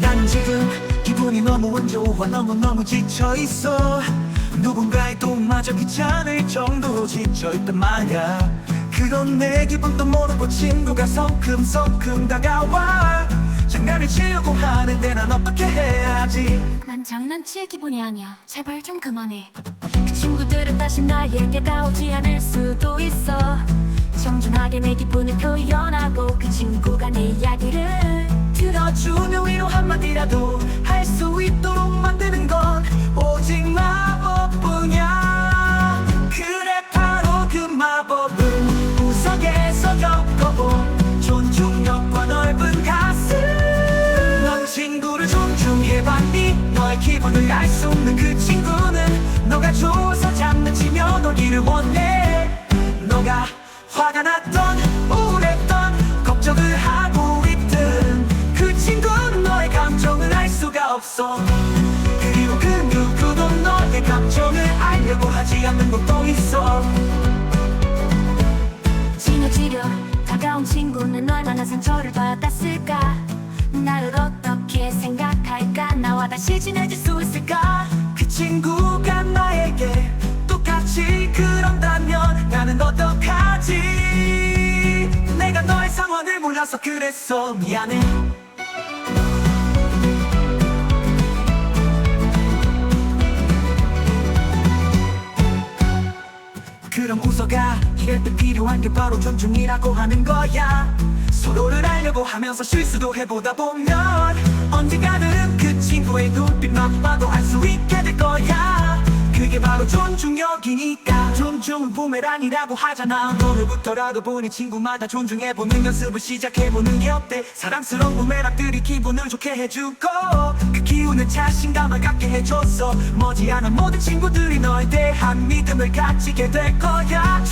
난 지금 기분이 너무 안 좋아. 너무너무 지쳐있어. 누군가의 도움마저 귀찮을 정도로 지쳐있단 말야. 그런 내 기분도 모르고 친구가 성큼성큼 다가와. 장난을 치려고 하는데 난 어떻게 해야지? 난 장난칠 기분이 아니야. 제발 좀 그만해. 그 친구들은 다시 나에게 다오지 않을 수도 있어. 정중하게 내 기분을 표현하고 그 친구가 내 이야기를 들어주며 위로 한마디라도 할 수 있도록 만드는 건 오직 마법뿐이야. 그래 바로 그 마법은 구석에서 겪어본 존중력과 넓은 가슴. 넌 친구를 존중해봤니? 너의 기분을 알 수 없는 그 친구는 너가 좋 놀기를 원해. 너가 화가 났던 우울했던 걱정을 하고 있든 그 친구는 너의 감정을 알 수가 없어. 그리고 그 누구도 너의 감정을 알려고 하지 않는 것도 있어. 친해지려 다가온 친구는 얼마나 상처를 받았을까? 나를 어떻게 생각할까? 나와 다시 친해질 수 있을까? 그 친구가 나는 어떡하지? 내가 너의 상황을 몰라서 그랬어. 미안해. 그럼 웃어가 이럴 때 필요한 게 바로 존중이라고 하는 거야. 서로를 알려고 하면서 실수도 해보다 보면 언젠가는 그 친구의 눈빛만 봐도 알 수 있게 될 거야. 그게 바로 존중력이니까 존중은 부메랑이라고 하잖아. 오늘부터라도 보니 친구마다 존중해보는 연습을 시작해보는 게 어때? 사랑스러운 부메랑들이 기분을 좋게 해주고 그 기운은 자신감을 갖게 해줬어. 머지않은 모든 친구들이 너에 대한 믿음을 가지게 될 거야